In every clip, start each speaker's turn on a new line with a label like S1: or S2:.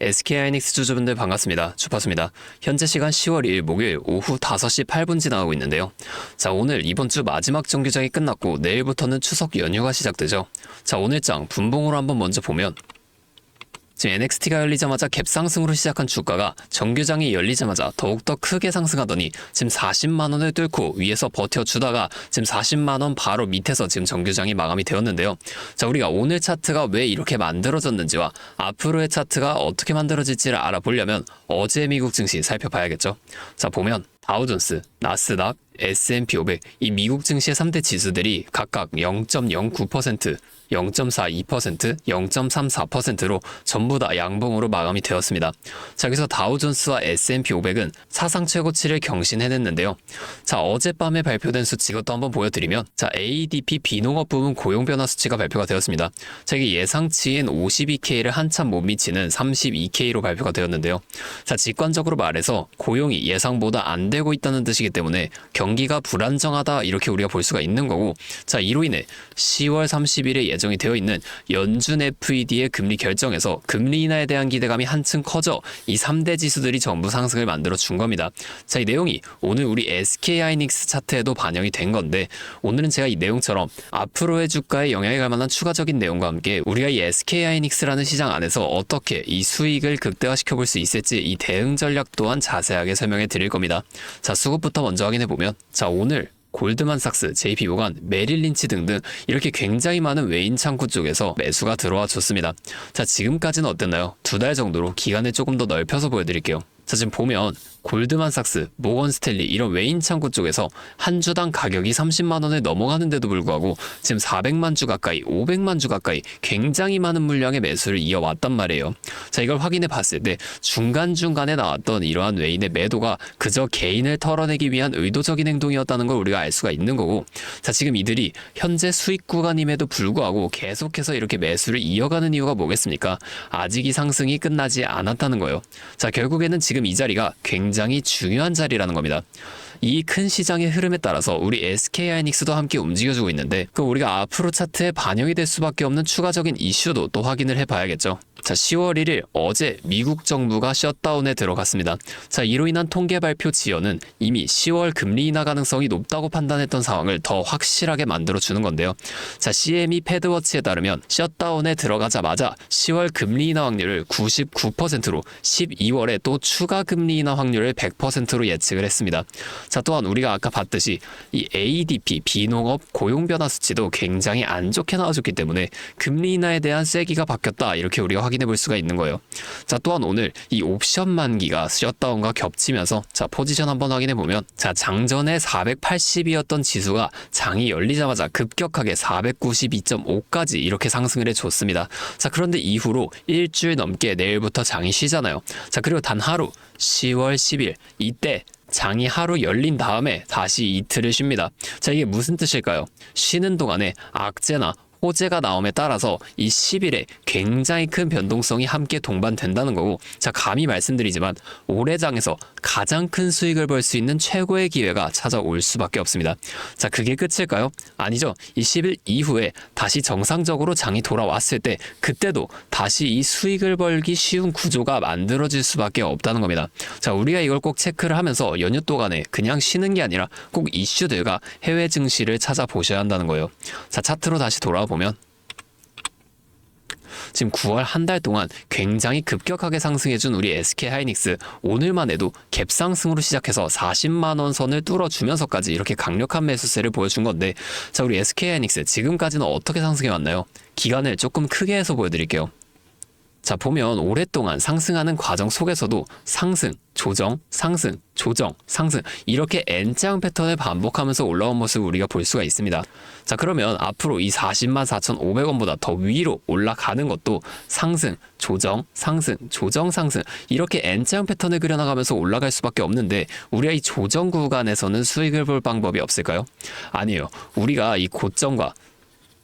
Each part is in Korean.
S1: SK하이닉스 주주분들 반갑습니다. 주파수입니다. 현재 시간 10월 2일 목요일 오후 5시 8분 지나가고 있는데요. 자, 오늘 이번 주 마지막 정규장이 끝났고 내일부터는 추석 연휴가 시작되죠. 자, 오늘장 분봉으로 한번 먼저 보면 지금 NXT가 열리자마자 갭 상승으로 시작한 주가가 정규장이 열리자마자 더욱더 크게 상승하더니 지금 40만 원을 뚫고 위에서 버텨주다가 지금 40만 원 바로 밑에서 지금 정규장이 마감이 되었는데요. 자, 우리가 오늘 차트가 왜 이렇게 만들어졌는지와 앞으로의 차트가 어떻게 만들어질지를 알아보려면 어제 미국 증시 살펴봐야겠죠. 자, 보면 다우존스, 나스닥, S&P 500, 이 미국 증시의 3대 지수들이 각각 0.09%, 0.42%, 0.34%로 전부 다 양봉으로 마감이 되었습니다. 자, 여기서 다우존스와 S&P 500은 사상 최고치를 경신해냈는데요. 자, 어젯밤에 발표된 수치 이것도 한번 보여드리면 자, ADP 비농업 부문 고용 변화 수치가 발표가 되었습니다. 자, 이게 예상치인 52K를 한참 못 미치는 32K로 발표가 되었는데요. 자, 직관적으로 말해서 고용이 예상보다 안 되고 있다는 뜻이기 때문에 경 기가 불안정하다 이렇게 우리가 볼 수가 있는 거고 자, 이로 인해 10월 30일에 예정이 되어 있는 연준 FED의 금리 결정에서 금리 인하에 대한 기대감이 한층 커져 이 3대 지수들이 전부 상승을 만들어 준 겁니다. 자, 이 내용이 오늘 우리 SK하이닉스 차트에도 반영이 된 건데 오늘은 제가 이 내용처럼 앞으로의 주가에 영향이 갈 만한 추가적인 내용과 함께 우리가 이 SK하이닉스라는 시장 안에서 어떻게 이 수익을 극대화시켜 볼 수 있을지 이 대응 전략 또한 자세하게 설명해 드릴 겁니다. 자, 수급부터 먼저 확인해 보면 자, 오늘 골드만삭스, JP모간, 메릴린치 등등 이렇게 굉장히 많은 외인 창구 쪽에서 매수가 들어와 줬습니다. 자, 지금까지는 어땠나요? 두 달 정도로 기간을 조금 더 넓혀서 보여드릴게요. 자, 지금 보면 골드만삭스, 모건 스탠리 이런 외인 창구 쪽에서 한 주당 가격이 30만 원을 넘어가는데도 불구하고 지금 400만 주 가까이, 500만 주 가까이 굉장히 많은 물량의 매수를 이어왔단 말이에요. 자, 이걸 확인해 봤을 때 중간 중간에 나왔던 이러한 외인의 매도가 그저 개인을 털어내기 위한 의도적인 행동이었다는 걸 우리가 알 수가 있는 거고 자, 지금 이들이 현재 수익 구간임에도 불구하고 계속해서 이렇게 매수를 이어가는 이유가 뭐겠습니까? 아직 이 상승이 끝나지 않았다는 거예요. 자, 결국에는 지금 이 자리가 굉장히 중요한 자리라는 겁니다. 이 큰 시장의 흐름에 따라서 우리 SK하이닉스도 함께 움직여주고 있는데 그 우리가 앞으로 차트에 반영이 될 수밖에 없는 추가적인 이슈도 또 확인을 해봐야겠죠. 자, 10월 1일 어제 미국 정부가 셧다운에 들어갔습니다. 자, 이로 인한 통계 발표 지연은 이미 10월 금리 인하 가능성이 높다고 판단했던 상황을 더 확실하게 만들어 주는 건데요. 자, CME 패드워치에 따르면 셧다운에 들어가자마자 10월 금리 인하 확률을 99%로 12월에 또 추가 금리 인하 확률을 100%로 예측을 했습니다. 자, 또한 우리가 아까 봤듯이 이 ADP 비농업 고용 변화 수치도 굉장히 안 좋게 나와줬기 때문에 금리 인하에 대한 세기가 바뀌었다 이렇게 우리가 확인해 볼 수가 있는 거예요. 자, 또한 오늘 이 옵션 만기가 셧다운과 겹치면서 자, 포지션 한번 확인해 보면 자, 장전에 480이었던 지수가 장이 열리자마자 급격하게 492.5까지 이렇게 상승을 해 줬습니다. 자, 그런데 이후로 일주일 넘게 내일부터 장이 쉬잖아요. 자, 그리고 단 하루 10월 10일 이때 장이 하루 열린 다음에 다시 이틀을 쉽니다. 자, 이게 무슨 뜻일까요? 쉬는 동안에 악재나 호재가 나옴에 따라서 이 10일에 굉장히 큰 변동성이 함께 동반된다는 거고 자 감히 말씀드리지만 올해 장에서 가장 큰 수익을 벌 수 있는 최고의 기회가 찾아올 수밖에 없습니다. 자 그게 끝일까요? 아니죠. 이 10일 이후에 다시 정상적으로 장이 돌아왔을 때 그때도 다시 이 수익을 벌기 쉬운 구조가 만들어질 수밖에 없다는 겁니다. 자 우리가 이걸 꼭 체크를 하면서 연휴 동안에 그냥 쉬는 게 아니라 꼭 이슈들과 해외 증시를 찾아보셔야 한다는 거예요. 자 차트로 다시 돌아와 보면 지금 9월 한 달 동안 굉장히 급격하게 상승해준 우리 SK 하이닉스 오늘만 해도 갭 상승으로 시작해서 40만 원 선을 뚫어주면서까지 이렇게 강력한 매수세를 보여준 건데 자 우리 SK 하이닉스 지금까지는 어떻게 상승해 왔나요? 기간을 조금 크게 해서 보여드릴게요. 자 보면 오랫동안 상승하는 과정 속에서도 상승, 조정, 상승, 조정, 상승 이렇게 N장 패턴을 반복하면서 올라온 모습을 우리가 볼 수가 있습니다. 자 그러면 앞으로 이 40만 4,500원보다 더 위로 올라가는 것도 상승, 조정, 상승, 조정, 상승 이렇게 N장 패턴을 그려나가면서 올라갈 수밖에 없는데 우리가 이 조정 구간에서는 수익을 볼 방법이 없을까요? 아니에요. 우리가 이 고점과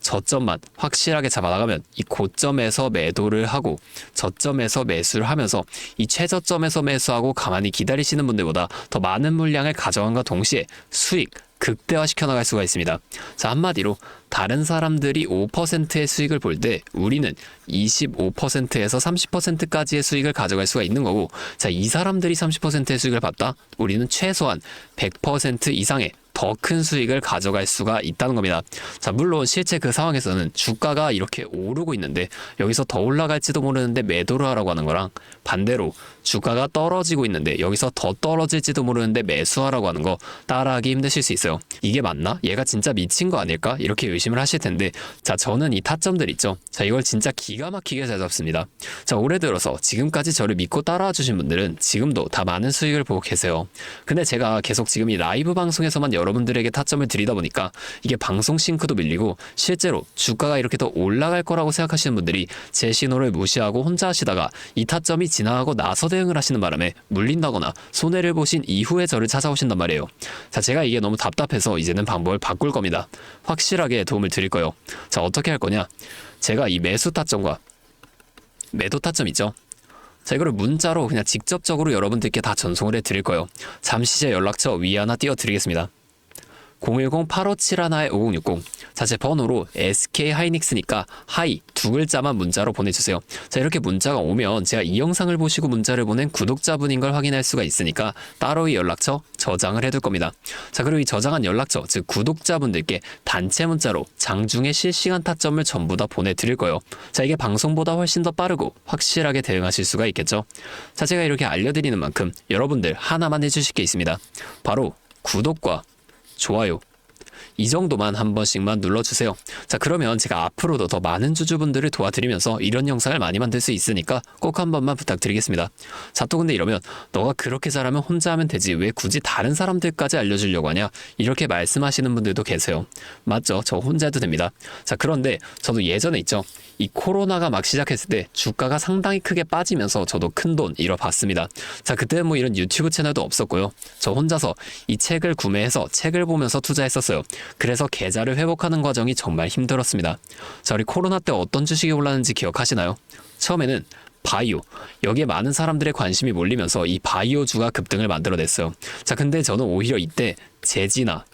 S1: 저점만 확실하게 잡아나가면 이 고점에서 매도를 하고 저점에서 매수를 하면서 이 최저점에서 매수하고 가만히 기다리시는 분들보다 더 많은 물량을 가져간과 동시에 수익 극대화시켜 나갈 수가 있습니다. 자, 한마디로 다른 사람들이 5%의 수익을 볼 때 우리는 25%에서 30%까지의 수익을 가져갈 수가 있는 거고 자, 이 사람들이 30%의 수익을 봤다? 우리는 최소한 100% 이상의 더 큰 수익을 가져갈 수가 있다는 겁니다. 자, 물론 실제 그 상황에서는 주가가 이렇게 오르고 있는데 여기서 더 올라갈지도 모르는데 매도를 하라고 하는 거랑 반대로 주가가 떨어지고 있는데 여기서 더 떨어질지도 모르는데 매수하라고 하는 거 따라하기 힘드실 수 있어요. 이게 맞나? 얘가 진짜 미친 거 아닐까? 이렇게 의심을 하실 텐데 자, 저는 이 타점들 있죠. 자, 이걸 진짜 기가 막히게 잘 잡습니다. 자, 올해 들어서 지금까지 저를 믿고 따라와 주신 분들은 지금도 다 많은 수익을 보고 계세요. 근데 제가 계속 지금 이 라이브 방송에서만 여러분들에게 타점을 드리다 보니까 이게 방송 싱크도 밀리고 실제로 주가가 이렇게 더 올라갈 거라고 생각하시는 분들이 제 신호를 무시하고 혼자 하시다가 이 타점이 지나가고 나서 대응을 하시는 바람에 물린다거나 손해를 보신 이후에 저를 찾아오신단 말이에요. 자, 제가 이게 너무 답답해서 이제는 방법을 바꿀 겁니다. 확실하게 도움을 드릴 거예요. 자, 어떻게 할 거냐? 제가 이 매수 타점과 매도 타점 있죠? 자, 이거를 문자로 그냥 직접적으로 여러분들께 다 전송을 해 드릴 거예요. 잠시 제 연락처 위에 하나 띄워 드리겠습니다. 010-8571-5060. 자, 제 번호로 SK 하이닉스니까 하이 두 글자만 문자로 보내주세요. 자, 이렇게 문자가 오면 제가 이 영상을 보시고 문자를 보낸 구독자분인 걸 확인할 수가 있으니까 따로의 연락처 저장을 해둘 겁니다. 자, 그리고 이 저장한 연락처, 즉 구독자분들께 단체 문자로 장중에 실시간 타점을 전부 다 보내드릴 거예요. 자, 이게 방송보다 훨씬 더 빠르고 확실하게 대응하실 수가 있겠죠. 자, 제가 이렇게 알려드리는 만큼 여러분들 하나만 해주실 게 있습니다. 바로 구독과 좋아요. 이 정도만 한 번씩만 눌러주세요. 자, 그러면 제가 앞으로도 더 많은 주주분들을 도와드리면서 이런 영상을 많이 만들 수 있으니까 꼭 한 번만 부탁드리겠습니다. 자, 또 근데 이러면 너가 그렇게 잘하면 혼자 하면 되지 왜 굳이 다른 사람들까지 알려주려고 하냐? 이렇게 말씀하시는 분들도 계세요. 맞죠? 저 혼자 해도 됩니다. 자, 그런데 저도 예전에 있죠. 이 코로나가 막 시작했을 때 주가가 상당히 크게 빠지면서 저도 큰 돈 잃어봤습니다. 자, 그때는 뭐 이런 유튜브 채널도 없었고요. 저 혼자서 이 책을 구매해서 책을 보면서 투자했었어요. 그래서 계좌를 회복하는 과정이 정말 힘들었습니다. 자, 우리 코로나 때 어떤 주식이 올랐는지 기억하시나요? 처음에는 바이오. 여기에 많은 사람들의 관심이 몰리면서 이 바이오주가 급등을 만들어냈어요. 자, 근데 저는 오히려 이때 제지나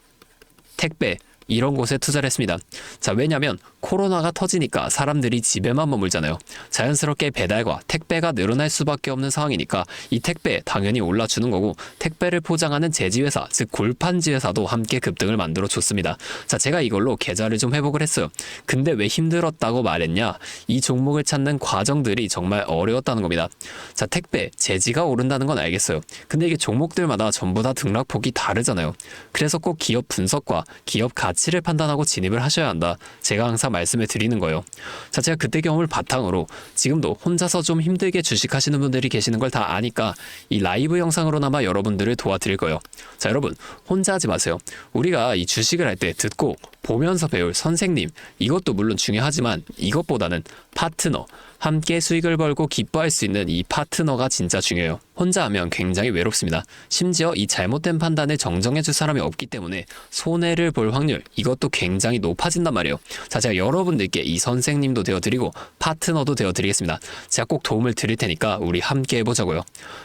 S1: 택배, 이런 곳에 투자를 했습니다. 자, 왜냐면 코로나가 터지니까 사람들이 집에만 머물잖아요. 자연스럽게 배달과 택배가 늘어날 수밖에 없는 상황이니까 이 택배 당연히 올라주는 거고 택배를 포장하는 제지회사, 즉 골판지 회사도 함께 급등을 만들어 줬습니다. 자, 제가 이걸로 계좌를 좀 회복을 했어요. 근데 왜 힘들었다고 말했냐? 이 종목을 찾는 과정들이 정말 어려웠다는 겁니다. 자, 택배, 제지가 오른다는 건 알겠어요. 근데 이게 종목들마다 전부 다 등락폭이 다르잖아요. 그래서 꼭 기업 분석과 기업 가치 를 판단하고 진입을 하셔야 한다. 제가 항상 말씀을 드리는 거예요. 자, 제가 그때 경험을 바탕으로 지금도 혼자서 좀 힘들게 주식하시는 분들이 계시는 걸 다 아니까 이 라이브 영상으로나마 여러분들을 도와드릴 거예요. 자, 여러분 혼자 하지 마세요. 우리가 이 주식을 할 때 듣고 보면서 배울 선생님 이것도 물론 중요하지만 이것보다는 파트너 함께 수익을 벌고 기뻐할 수 있는 이 파트너가 진짜 중요해요. 혼자 하면 굉장히 외롭습니다. 심지어 이 잘못된 판단을 정정해 줄 사람이 없기 때문에 손해를 볼 확률 이것도 굉장히 높아진단 말이에요. 자, 제가 여러분들께 이 선생님도 되어 드리고 파트너도 되어 드리겠습니다. 제가 꼭 도움을 드릴 테니까 우리 함께 해보자고요.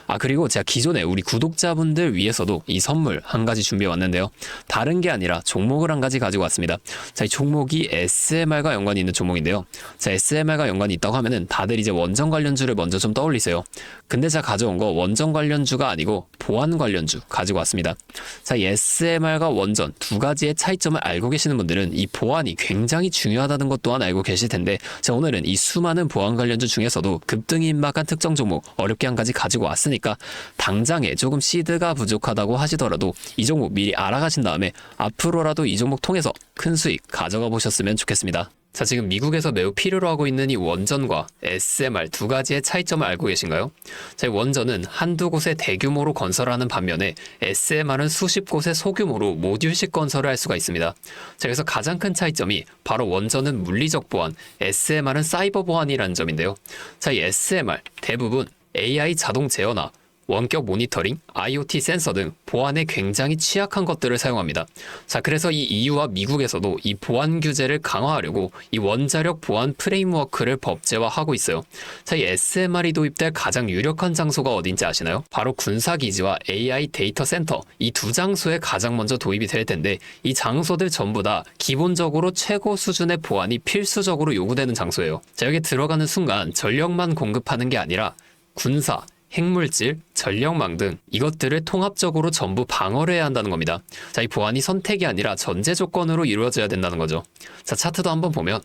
S1: 아, 그리고 제가 기존에 우리 구독자분들 위해서도 이 선물 한 가지 준비해 왔는데요. 다른 게 아니라 종목을 한 가지 가지고 왔습니다. 자, 이 종목이 SMR과 연관이 있는 종목인데요. 자, SMR과 연관이 있다고 하면은 다들 이제 원전 관련주를 먼저 좀 떠올리세요. 근데 제가 가져온 거 원전 관련주가 아니고 보안 관련주 가지고 왔습니다. 자, 이 SMR과 원전 두 가지의 차이점을 알고 계시는 분들은 이 보안이 굉장히 중요하다는 것 또한 알고 계실 텐데, 자, 오늘은 이 수많은 보안 관련주 중에서도 급등이 임박한 특정 종목 어렵게 한 가지 가지고 왔으니까 당장에 조금 시드가 부족하다고 하시더라도 이 종목 미리 알아가신 다음에 앞으로라도 이 종목 통해서 큰 수익 가져가 보셨으면 좋겠습니다. 자, 지금 미국에서 매우 필요로 하고 있는 이 원전과 SMR 두 가지의 차이점을 알고 계신가요? 자, 이 원전은 한두 곳에 대규모로 건설하는 반면에 SMR은 수십 곳에 소규모로 모듈식 건설을 할 수가 있습니다. 자, 그래서 가장 큰 차이점이 바로 원전은 물리적 보안, SMR은 사이버 보안이라는 점인데요. 자, 이 SMR 대부분 AI 자동 제어나 원격 모니터링, IoT 센서 등 보안에 굉장히 취약한 것들을 사용합니다. 자, 그래서 이 EU와 미국에서도 이 보안 규제를 강화하려고 이 원자력 보안 프레임워크를 법제화하고 있어요. 자, 이 SMR이 도입될 가장 유력한 장소가 어딘지 아시나요? 바로 군사기지와 AI 데이터 센터 이 두 장소에 가장 먼저 도입이 될 텐데 이 장소들 전부 다 기본적으로 최고 수준의 보안이 필수적으로 요구되는 장소예요. 자, 여기 들어가는 순간 전력만 공급하는 게 아니라 군사, 핵물질, 전력망 등 이것들을 통합적으로 전부 방어를 해야 한다는 겁니다. 자, 이 보안이 선택이 아니라 전제 조건으로 이루어져야 된다는 거죠. 자, 차트도 한번 보면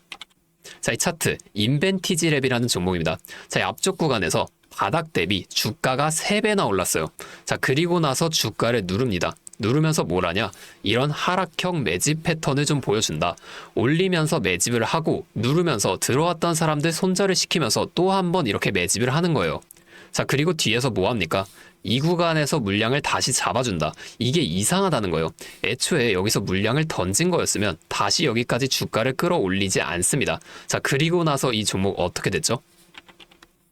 S1: 자, 이 차트 인벤티지 랩이라는 종목입니다. 자, 이 앞쪽 구간에서 바닥 대비 주가가 3배나 올랐어요. 자, 그리고 나서 주가를 누릅니다. 누르면서 뭘 하냐? 이런 하락형 매집 패턴을 좀 보여준다. 올리면서 매집을 하고 누르면서 들어왔던 사람들 손절을 시키면서 또 한 번 이렇게 매집을 하는 거예요. 자, 그리고 뒤에서 뭐 합니까? 이 구간에서 물량을 다시 잡아준다. 이게 이상하다는 거예요. 애초에 여기서 물량을 던진 거였으면 다시 여기까지 주가를 끌어올리지 않습니다. 자, 그리고 나서 이 종목 어떻게 됐죠?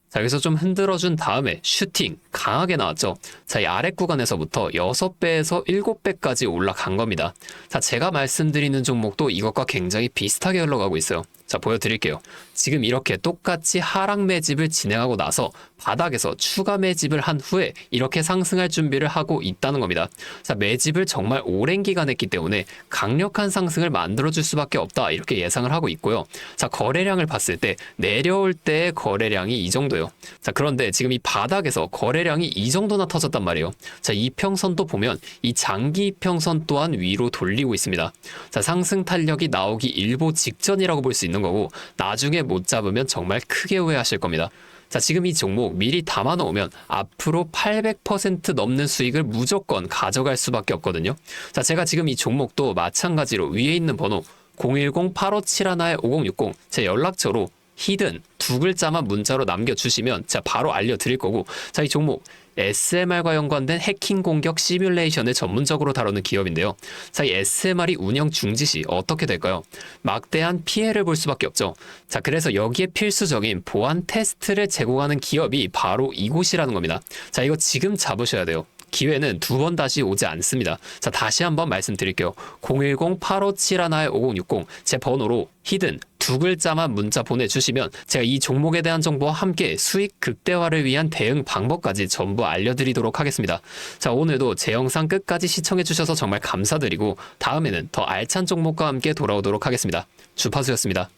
S1: 자, 여기서 좀 흔들어준 다음에 슈팅 강하게 나왔죠. 자, 이 아래 구간에서부터 6배에서 7배까지 올라간 겁니다. 자, 제가 말씀드리는 종목도 이것과 굉장히 비슷하게 흘러가고 있어요. 자, 보여드릴게요. 지금 이렇게 똑같이 하락 매집을 진행하고 나서 바닥에서 추가 매집을 한 후에 이렇게 상승할 준비를 하고 있다는 겁니다. 자, 매집을 정말 오랜 기간 했기 때문에 강력한 상승을 만들어줄 수밖에 없다. 이렇게 예상을 하고 있고요. 자, 거래량을 봤을 때 내려올 때의 거래량이 이 정도예요. 자, 그런데 지금 이 바닥에서 거래량이 이 정도나 터졌단 말이에요. 자, 이평선도 보면 이 장기 이평선 또한 위로 돌리고 있습니다. 자, 상승 탄력이 나오기 일보 직전이라고 볼 수 있는 거고 나중에 못 잡으면 정말 크게 후회하실 겁니다. 자, 지금 이 종목 미리 담아 놓으면 앞으로 800% 넘는 수익을 무조건 가져갈 수밖에 없거든요. 자, 제가 지금 이 종목도 마찬가지로 위에 있는 번호 010-8571-5060 제 연락처로 히든 두 글자만 문자로 남겨주시면 제가 바로 알려드릴 거고 자 이 종목 SMR과 연관된 해킹 공격 시뮬레이션을 전문적으로 다루는 기업인데요. 자, 이 SMR이 운영 중지 시 어떻게 될까요? 막대한 피해를 볼 수밖에 없죠. 자, 그래서 여기에 필수적인 보안 테스트를 제공하는 기업이 바로 이곳이라는 겁니다. 자, 이거 지금 잡으셔야 돼요. 기회는 두 번 다시 오지 않습니다. 자, 다시 한번 말씀드릴게요. 010-8571-5060 제 번호로 히든 두 글자만 문자 보내주시면 제가 이 종목에 대한 정보와 함께 수익 극대화를 위한 대응 방법까지 전부 알려드리도록 하겠습니다. 자, 오늘도 제 영상 끝까지 시청해주셔서 정말 감사드리고 다음에는 더 알찬 종목과 함께 돌아오도록 하겠습니다. 주파수였습니다.